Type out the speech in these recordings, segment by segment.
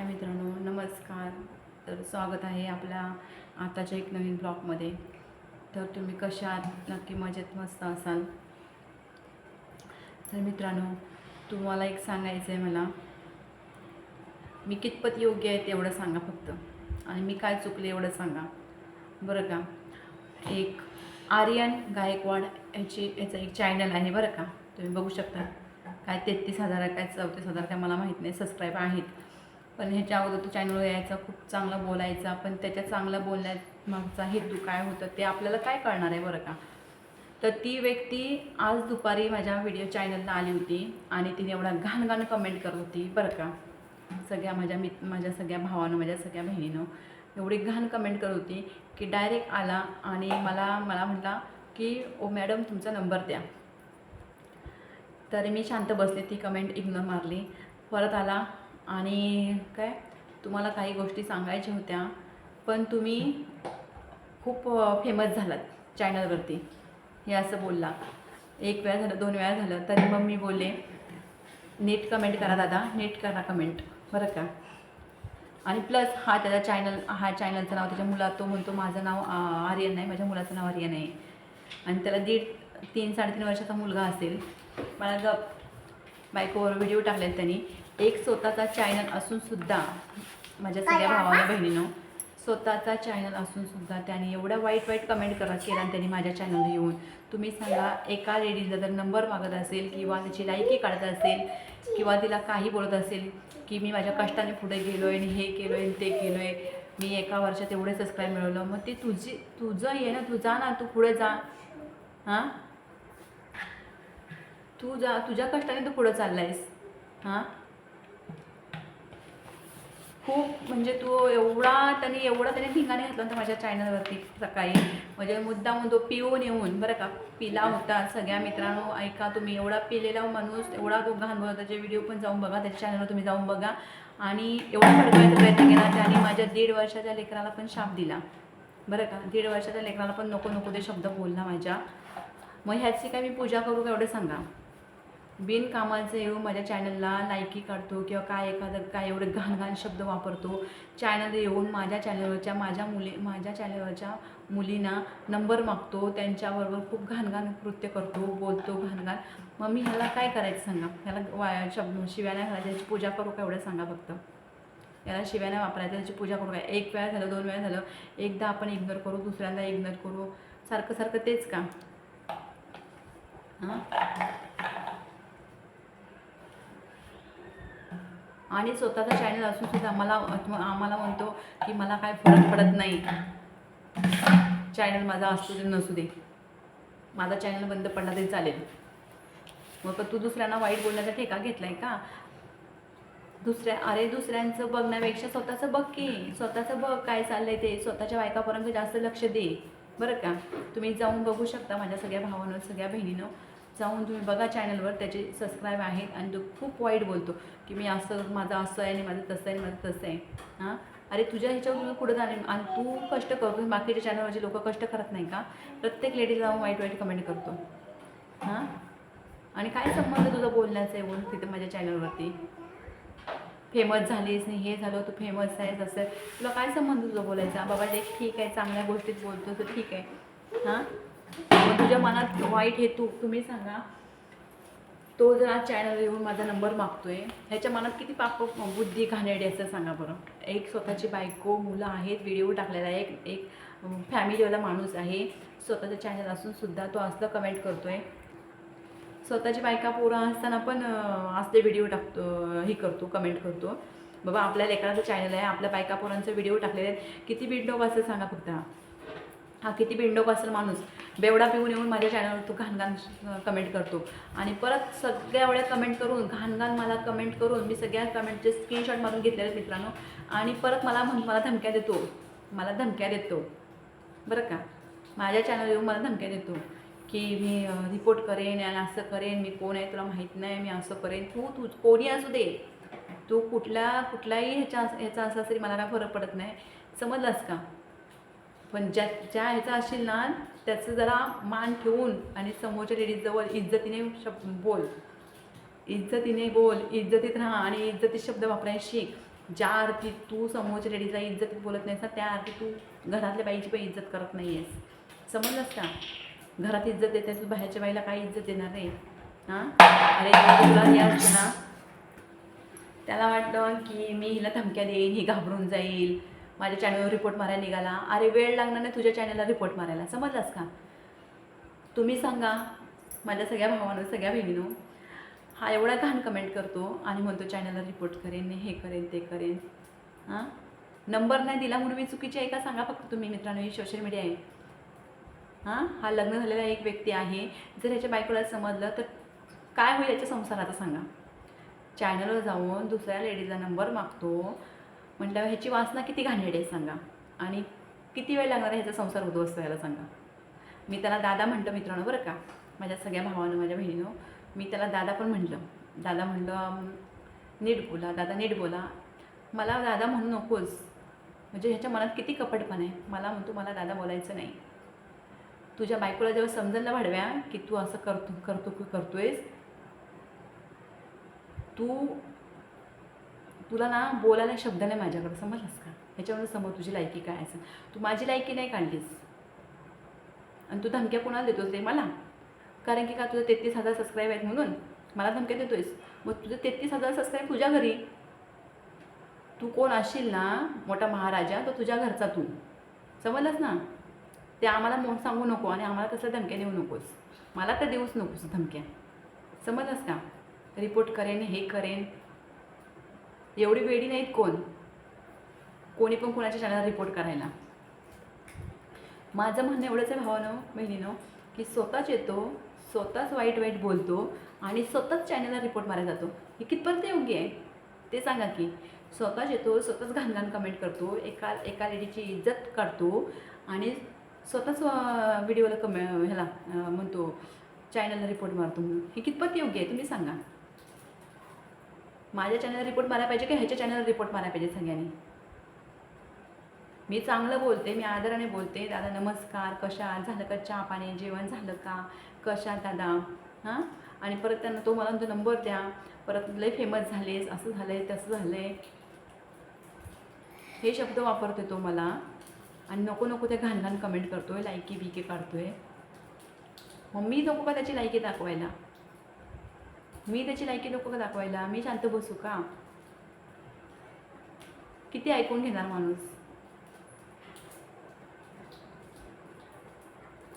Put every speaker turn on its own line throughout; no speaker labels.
हाय मित्रांनो नमस्कार. तर स्वागत आहे आपल्या आताच्या एक नवीन ब्लॉगमध्ये. तर तुम्ही कशा आहात? नक्की मजेत मस्त असाल? तर मित्रांनो तुम्हाला एक सांगायचं आहे मला. मी कितपत योग्य आहे तेवढं सांगा फक्त. आणि मी काय चुकले एवढं सांगा. बरं का? एक आर्यन गायकवाड याची याचं एक चॅनल आहे बरं का? तुम्ही बघू शकता. काय तेहतीस हजार काय चौतीस हजार काय मला माहीत नाही. सबस्क्राईब आहेत. पण ह्याच्या अगोदर तो चॅनलवर यायचा खूप चांगला बोलायचा पण त्याच्या चांगलं बोलण्या मागचा हेतू काय होतं ते आपल्याला काय कळणार आहे बरं का? तर ती व्यक्ती आज दुपारी माझ्या व्हिडिओ चॅनलला आली होती आणि तिने एवढा घाण घाण कमेंट करत होती बरं का? सगळ्या माझ्या मित माझ्या सगळ्या भावानं माझ्या सगळ्या बहिणीनं एवढी घाण कमेंट करत होती की डायरेक्ट आला आणि मला मला म्हटला की ओ मॅडम तुमचा नंबर द्या. तर मी शांत बसले ती कमेंट इग्नोर मारली. परत आला आणि काय तुम्हाला काही गोष्टी सांगायच्या होत्या पण तुम्ही खूप फेमस झालात चॅनलवरती हे असं बोलला. एक वेळा झालं दोन वेळा झालं तरी मग मी बोलले नीट कमेंट करा दादा नीट करा कमेंट बरं का? आणि प्लस हा त्याचा चॅनल हा चॅनलचं नाव त्याच्या मुला तो म्हणतो माझं नाव आर्यन नाही माझ्या मुलाचं नाव आर्यन आहे. आणि त्याला दीड तीन साडेतीन वर्षाचा मुलगा असेल. मला गप. बायकोवर व्हिडिओ टाकलेत त्यांनी. एक स्वतःचा चॅनल असूनसुद्धा माझ्या सगळ्या भावाला बहिणीनं स्वतःचा चॅनल असूनसुद्धा त्याने एवढ्या वाईट वाईट कमेंट करा केला आणि त्यांनी माझ्या चॅनलला येऊन. तुम्ही सांगा एका लेडीजला जर नंबर मागत असेल किंवा त्याची लायकी काढत असेल किंवा तिला काही बोलत असेल की मी माझ्या कष्टाने पुढे गेलो आहे आणि हे केलो आहे ते केलो आहे मी एका वर्षात एवढे सबस्क्राईब मिळवलं मग ते तुझी तुझं आहे ना तू जा ना तू पुढे जा. हां? तू जा तुझ्या कष्टाने तू पुढं चालला आहेस हां? खूप म्हणजे तू एवढा त्याने एवढा त्याने धिंगाणे घातला होता माझ्या चॅनलवरती सकाळी. म्हणजे मुद्दा तो पिऊन येऊन बरं का पिला होता. सगळ्या मित्रांनो ऐका तुम्ही एवढा पिलेला माणूस एवढा तो घाण बोलत त्याचे व्हिडिओ पण जाऊन बघा त्याच्या चॅनलवर तुम्ही जाऊन बघा. आणि एवढा भडकवायचा प्रयत्न केला त्याने माझ्या दीड वर्षाच्या लेकराला पण शाप दिला. बरं का दीड वर्षाच्या लेकराला पण नको नको ते शब्द बोलला माझ्या. मग ह्याची काय मी पूजा करू का एवढं सांगा? बिनकामाचं येऊन माझ्या चॅनलला लायकी काढतो किंवा काय एखादं काय एवढे घाण घाण शब्द वापरतो. चॅनल येऊन माझ्या चॅनलवरच्या माझ्या मुली माझ्या चॅनलवरच्या मुलींना नंबर मागतो. त्यांच्याबरोबर खूप घाण घाण कृत्य करतो बोलतो घाण मग मी ह्याला काय करायचं सांगा? ह्याला वाया शब्द शिव्याना नाही घालायच्या याची पूजा करू का एवढं सांगा फक्त? याला शिव्या वापरायचं त्याची पूजा करू काय एक वेळा झालं दोन वेळा झालं एकदा आपण इग्नोर करू दुसऱ्यांदा इग्नोर करू. सारखं सारखं तेच का? हां? आणि स्वतःचा चॅनल असून सुद्धा आम्हाला आम्हाला म्हणतो की मला काय फरक पडत नाही. चॅनल माझा असू दे नसू दे. माझा चॅनल बंद पडला तरी चालेल. मग पण तू दुसऱ्यांना वाईट बोलण्याचा ठेका घेतलाय का? दुसऱ्या अरे दुसऱ्यांचं बघण्यापेक्षा स्वतःचं बघ की. स्वतःचं बघ काय चाललंय ते. स्वतःच्या बायकापर्यंत जास्त लक्ष दे. बरं का? तुम्ही जाऊन बघू शकता माझ्या सगळ्या भावानं सगळ्या बहिणीनं जाऊन तुम्ही बघा चॅनलवर त्याचे सबस्क्राईब आहेत आणि तो खूप वाईट बोलतो की मी असं माझं असं आहे आणि माझं तसं आहे आणि माझं तसं आहे. हां? अरे तुझ्या ह्याच्यावर तुझं कुठं जाणे आणि तू कष्ट करतो बाकीच्या चॅनलवरचे लोक कष्ट करत नाही का? प्रत्येक लेडीज जाऊन वाईट वाईट कमेंट करतो. हां? आणि काय संबंध तुझा बोलण्याचा आहे बोलून तिथे माझ्या चॅनलवरती फेमस झालीस नाही हे झालं तू फेमस आहेस असं तुला काय संबंध तुझा बोलायचा? बाबा ते ठीक आहे चांगल्या गोष्टीत बोलतो तर ठीक आहे. हां? मग तुझ्या मनात वाईट हेतू तुम्ही सांगा. तो जर आज चॅनल येऊन माझा नंबर मागतोय. ह्याच्या मनात किती पाप बुद्धी घाणेरडी असं सांगा बरं. एक स्वतःची बायको मुलं आहेत व्हिडिओ टाकलेला आहे. एक एक फॅमिलीवाला माणूस आहे. स्वतःचं चॅनल असून सुद्धा तो असलं कमेंट करतोय. स्वतःची बायका पोरं असताना पण असले व्हिडिओ टाकतो हे करतो कमेंट करतो. बाबा आपल्या लेकराचं चॅनल आहे. आपल्या बायका पोरांचा व्हिडिओ टाकलेले आहेत. किती बिंडोक असं सांगा फक्त. हा किती बिंडोक असेल माणूस. बेवडा पिऊन येऊन माझ्या चॅनलवर तो घाण घाण कमेंट करतो. आणि परत सगळ्या वेळा कमेंट करून घाण घाण मला कमेंट करून मी सगळ्या कमेंटचे स्क्रीनशॉट मारून घेतलेले मित्रांनो. आणि परत मला म्हण मला धमक्या देतो. मला धमक्या देतो. बरं का? माझ्या चॅनल येऊन मला धमक्या देतो. की मी रिपोर्ट करेन आणि असं करेन मी कोण आहे तुला माहीत नाही मी असं करेन. तू तू कोणी असू दे. तू कुठल्या कुठलाही ह्याच्या ह्याचा असा तरी मला काय फरक पडत नाही. समजलास का? पण ज्या ज्या ह्याचा असेल ना त्याचं जरा मान ठेवून आणि समोरच्या लेडीजजवळ इज्जतीने शब्द बोल. इज्जतीने बोल इज्जतीत राहा आणि इज्जतीत शब्द वापरायला शिक. ज्या अर्थी तू समोरच्या लेडीजला इज्जत बोलत नाहीस ना त्या अर्थी तू घरातल्या बाईची पण इज्जत करत नाही आहेस समजलंस का? घरात इज्जत देते तू बाहेरच्या बाईला काय इज्जत देणार रे? हां? अरे तुला हे ना त्याला वाटलं की मी हिला धमक्या देईन ही घाबरून जाईल. माझ्या चॅनलवर रिपोर्ट मारायला निघाला. अरे वेळ लागणार नाही तुझ्या चॅनलला रिपोर्ट मारायला. समजलास का? तुम्ही सांगा माझ्या सगळ्या भावानं सगळ्या बहिणीनो हा एवढा घाण कमेंट करतो आणि म्हणतो चॅनलला रिपोर्ट करेन हे करेन ते करेन. हां? नंबर नाही दिला म्हणून मी चुकीची आहे का? सांगा फक्त तुम्ही मित्रांनो ही सोशल मीडिया आहे. हां? हा लग्न झालेला एक व्यक्ती आहे. जर ह्याच्या बायकोला समजलं तर काय होईल याच्या संसाराचं सांगा. चॅनलवर जाऊन दुसऱ्या लेडीजचा नंबर मागतो. म्हटल्यावर ह्याची वासना किती घाणेरडी आहे सांगा. आणि किती वेळ लागणार आहे ह्याचा संसार उद्ध्वस्त व्हायला सांगा. मी त्याला दादा म्हटलं मित्रांनो बरं का. माझ्या सगळ्या भावानं माझ्या बहिणीनं मी त्याला दादा पण म्हटलं दादा म्हटलं नीट बोला दादा नीट बोला. मला दादा म्हणू नकोस. म्हणजे ह्याच्या मनात किती कपटपण आहे. मला म्हणतो मला दादा बोलायचं नाही. तुझ्या बायकोला जेव्हा समजेल ना भाडव्या की तू असं करतो करतो करतोयस तू तुला ना बोलायला शब्द नाही माझ्याकडे समजलास का? ह्याच्यावरून समोर तुझी लायकी काय असेल? तू माझी लायकी नाही काढलीस. आणि तू धमक्या कोणाला देतोस रे? मला. कारण की का तुझं तेहतीस हजार सबस्क्राईब आहेत म्हणून? मला धमक्या देतोयस. मग तुझं तेहतीस हजार सबस्क्राईब तुझ्या घरी. तू कोण असशील ना मोठा महाराजा तो तुझ्या घरचा तू. समजलंस ना? ते आम्हाला मोठ सांगू नको आणि आम्हाला तसल्या धमक्या देऊ नकोस. मला तर देऊच नकोस धमक्या. समजलंस का? रिपोर्ट करेन हे करेन. एवढी वेडी नाहीत कोण? कोणी पण कोणाच्या चॅनलला रिपोर्ट करायला. माझं म्हणणं एवढंच आहे भावानं बहिणीनं की स्वतःच येतो स्वतःच वाईट वाईट बोलतो आणि स्वतःच चॅनलला रिपोर्ट मारायला जातो. हे कितपर्यंत योग्य आहे? ते सांगा की. स्वतःच येतो स्वतःच घाण घाण कमेंट करतो एका एका लेडीची इज्जत काढतो आणि स्वतःच व्हिडिओला कमे ह्याला म्हणतो चॅनलला रिपोर्ट मारतो म्हणून. हे कितपत योग्य आहे? तुम्ही सांगा. माझ्या चॅनल रिपोर्ट मारायला पाहिजे की ह्याच्या चॅनल रिपोर्ट मारायला पाहिजे सगळ्यांनी? मी चांगलं बोलते मी आदराने बोलते. दादा नमस्कार. कशा झालं का चहा पाणी? जेवण झालं का? कशा दादा? हां? आणि परत त्यांना तो मला तो नंबर द्या. परत लय फेमस झालेस असं झालं आहे तसं झालं आहे हे शब्द वापरते तो मला. आणि नको नको ते घाण घाण कमेंट करतो आहे लायकी बिके काढतो आहे मग मी नको का त्याची लायकी दाखवायला? मी त्याची लायकी नको का दाखवायला? मी शांत बसू का? किती ऐकून घेणार माणूस?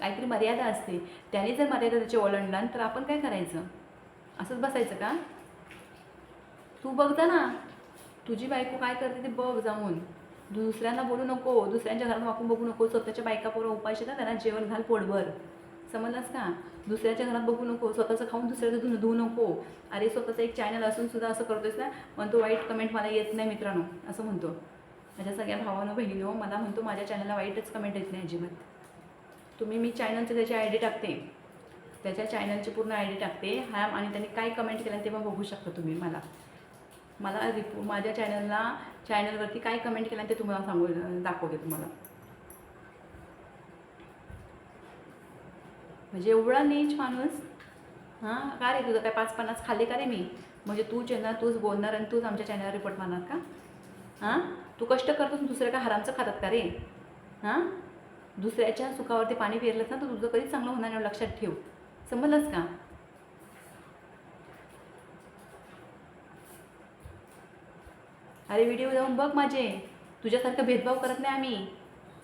काहीतरी मर्यादा असते. त्याने जर मर्यादा त्याची ओलांडला तर आपण काय करायचं? असंच बसायचं का? तू बघ जा ना. तुझी बायको काय करते ते बघ जाऊन. दुसऱ्यांना बोलू नको. दुसऱ्यांच्या घरात वाकून बघू नको. स्वतःच्या बायका उपाय उपाशी ना त्यांना जेवण घाल पोटभर. समजलास का? दुसऱ्याच्या घरात बघू नको स्वतःचं खाऊन दुसऱ्याचं धुणं धुवू नको. अरे स्वतःचं एक चॅनल असून सुद्धा असं करतोयस ना म्हणतो वाईट कमेंट मला येत नाही मित्रांनो असं म्हणतो. माझ्या सगळ्या भावानं बहिणीनो मला म्हणतो माझ्या चॅनलला वाईटच कमेंट येत नाही अजिबात. तुम्ही मी चॅनलचं त्याची आय डी टाकते. त्याच्या चॅनलची पूर्ण आय डी टाकते हा आणि त्याने काय कमेंट केलं ते पण बघू शकता तुम्ही मला. मला रिपो माझ्या चॅनलला चॅनलवरती काय कमेंट केलं ते तुम्हाला सांगू दाखवते तुम्हाला. म्हणजे एवढा नीच माणूस हां का रे तुझं काय पाच पन्नास खाल्ले का रे मी? म्हणजे तू चॅनल तूच बोलणार आणि तूच आमच्या चॅनलवर रिपोर्ट मारणार का? हां? तू कष्ट करतोस दुसऱ्या का हरामचं खातात का रे? हां? दुसऱ्याच्या सुखावरती पाणी पेरलंस ना तर तुझं कधीच चांगलं होणार नाही लक्षात ठेव. समजलंच का? अरे व्हिडिओ जाऊन बघ माझे. तुझ्यासारखं भेदभाव करत नाही आम्ही.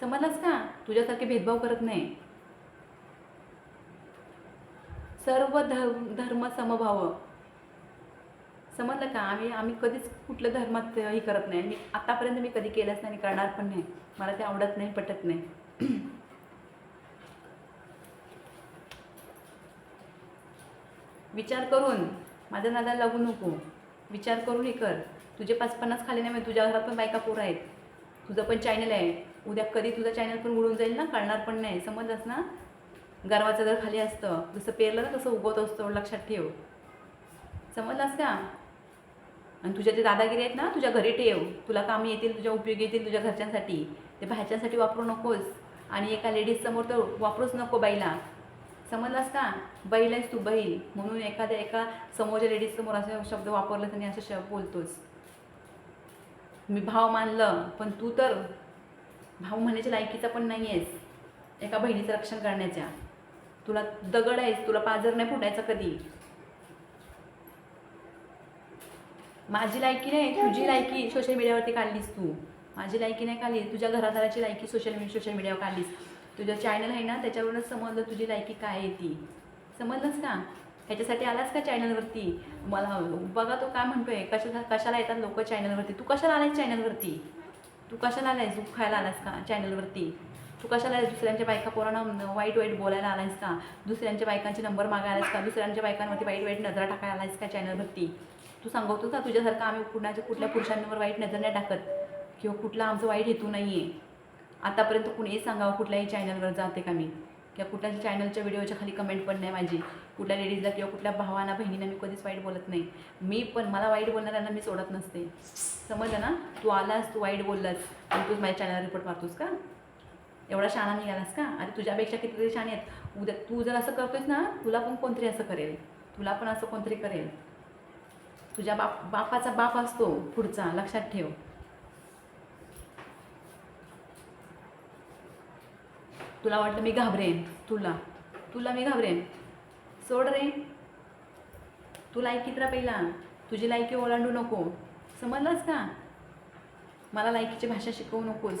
समजलंच का? तुझ्यासारखे भेदभाव करत नाही. सर्व धर्म धर्म समभाव. समजलं का? आम्ही आम्ही कधीच कुठल्या धर्मात हे करत नाही. मी आतापर्यंत मी कधी केलंच नाही आणि करणार पण नाही. मला ते आवडत नाही पटत नाही. विचार करून. माझ्या नादाला लागू नको. विचार करून हे कर. तुझे पाच पन्नास खाली नाही तुझ्या घरात पण बायका पोरं आहेत. तुझं पण चॅनल आहे. उद्या कधी तुझं चॅनल पण उडून जाईल ना? कळणार पण नाही. समजलंच ना? गर्वाचं जर खाली असतं. जसं पेरलं ना तसं उगवत असतो लक्षात ठेव. समजलास का? आणि तुझ्या जे दादागिरी आहेत ना तुझ्या घरी ठेव. तुला कामी येतील तुझ्या उपयोगी येतील तुझ्या घरच्यांसाठी. ते बाहेरच्यांसाठी वापरू नकोस. आणि एका लेडीजसमोर तर वापरूच नको बाईला. समजलास का? बैल आहेस तू बैल. म्हणून एखाद्या एका समोरच्या लेडीजसमोर असे शब्द वापरला तर मी असं शब्द बोलतोच मी भाव मानलं पण तू तर भाऊ म्हणायच्या लायकीचा पण नाही आहेस एका बहिणीचं रक्षण करण्याच्या. तुला दगड आहेस तुला पाजर नाही फुटायचा कधी? माझी लायकी नाही तुझी लायकी सोशल मीडियावरती काढलीस तू. माझी लायकी नाही काढली तुझ्या घरादाराची लायकी सोशल मीडिया सोशल मीडियावर काढलीस. तुझं चॅनल आहे ना त्याच्यावरूनच समजलं तुझी लायकी काय आहे ती. समजलंच का? ह्याच्यासाठी आलास का चॅनलवरती मला बघा तो काय म्हणतोय कशा कशाला येतात लोक चॅनलवरती तू कशाला आलायस चॅनलवरती तू कशाला आलायस? तू खायला आलास का चॅनलवरती तू कशाला दुसऱ्यांच्या बायका पोरांना वाईट वाईट बोलायला आलायस का? दुसऱ्यांच्या बायकांचे नंबर मागायला का? दुसऱ्यांच्या बायकांवरती वाईट वाईट नजरा टाकायला आलायस का चॅनलवरती? तू सांगतो का तुझ्यासारखं आम्ही कुणाच्या कुठल्या पुरुषांवर वाईट नजर नाही टाकत. किंवा कुठला आमचं वाईट हेतू नाही आहे आतापर्यंत कुणीही सांगावं कुठल्याही चॅनलवर जाते का मी? किंवा कुठल्या चॅनलच्या व्हिडिओच्या खाली कमेंट पण नाही माझी. कुठल्या लेडीजला किंवा कुठल्या भावांना बहिणींना मी कधीच वाईट बोलत नाही. मी पण मला वाईट बोलणाऱ्यांना मी सोडत नसते. समजलं ना? तू आलास तू वाईट बोललास. आणि तूच माझ्या चॅनल रिपोर्ट मारतोस का? एवढा शाणा निघालास का? अरे तुझ्यापेक्षा कितीतरी शाणे आहेत. उद्या तू जर असं करतोयस ना तुला पण कोणतरी असं करेल. तुला पण असं कोणतरी करेल. तुझ्या बाप बापाचा बाप असतो पुढचा लक्षात ठेव. तुला वाटलं मी घाबरेन? तुला. तुला मी घाबरेन. सोड रे. तू लायकीत राहा पहिला? तुझी लायकी ओलांडू नको. समजलास का? मला लायकीची भाषा शिकवू नकोस.